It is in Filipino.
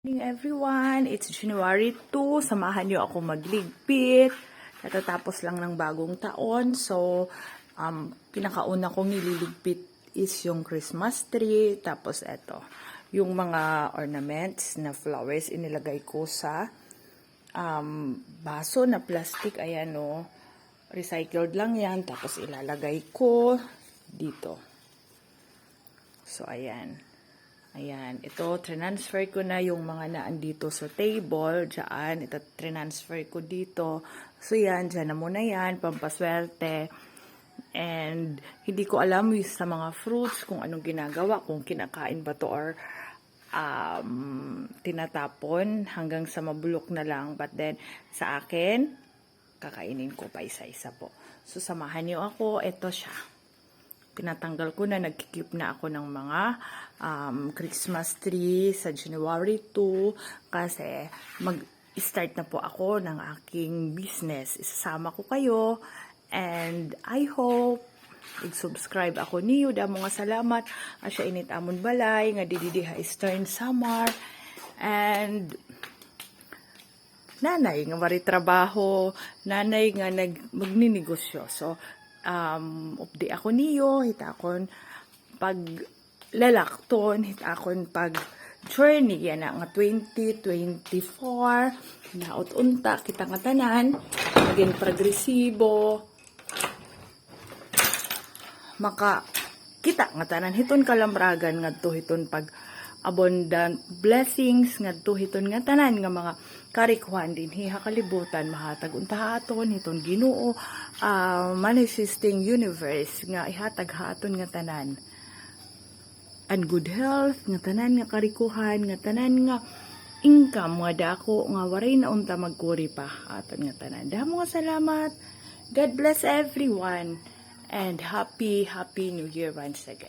morning everyone! It's January 2. Samahan niyo ako magligpit. Natatapos lang ng bagong taon. So, um, pinakauna kong nililigpit is yung Christmas tree. Tapos eto, yung mga ornaments na flowers inilagay ko sa um, baso na plastic. Ayan o. Recycled lang yan. Tapos ilalagay ko dito. So, ayan. Ayan, ito, transfer ko na yung mga naandito sa table, dyan, ito, transfer ko dito. So, yan, dyan na muna yan, pampaswerte. And, hindi ko alam sa mga fruits, kung anong ginagawa, kung kinakain ba to or um, tinatapon hanggang sa mabulok na lang. But then, sa akin, kakainin ko pa isa-isa po. So, samahan niyo ako, ito siya tinatanggal ko na, nagkikip na ako ng mga um, Christmas tree sa January 2 kasi mag-start na po ako ng aking business. Isasama ko kayo and I hope i-subscribe ako niyo. Damo nga salamat. Asya init amon balay nga dididiha Eastern Summer and nanay nga mari trabaho, nanay nga nag magninegosyo. So, um, updi ako niyo, hitakon pag lalakton, hitakon pag journey, yan na nga 2024, naot unta, kita nga tanan, maging progresibo, maka kita nga tanan. Hiton kalambragan ngadto hiton pag abundant blessings ngadto hiton nga tanan nga mga karikuhan din. Hiha kalibutan mahatag unta haton hiton Ginoo ah, manifesting universe nga ihatag haton nga tanan. And good health nga tanan nga karikuhan nga tanan nga income nga dako nga waray na unta magkuri pa aton nga tanan. Damo nga salamat. God bless everyone and happy happy new year once again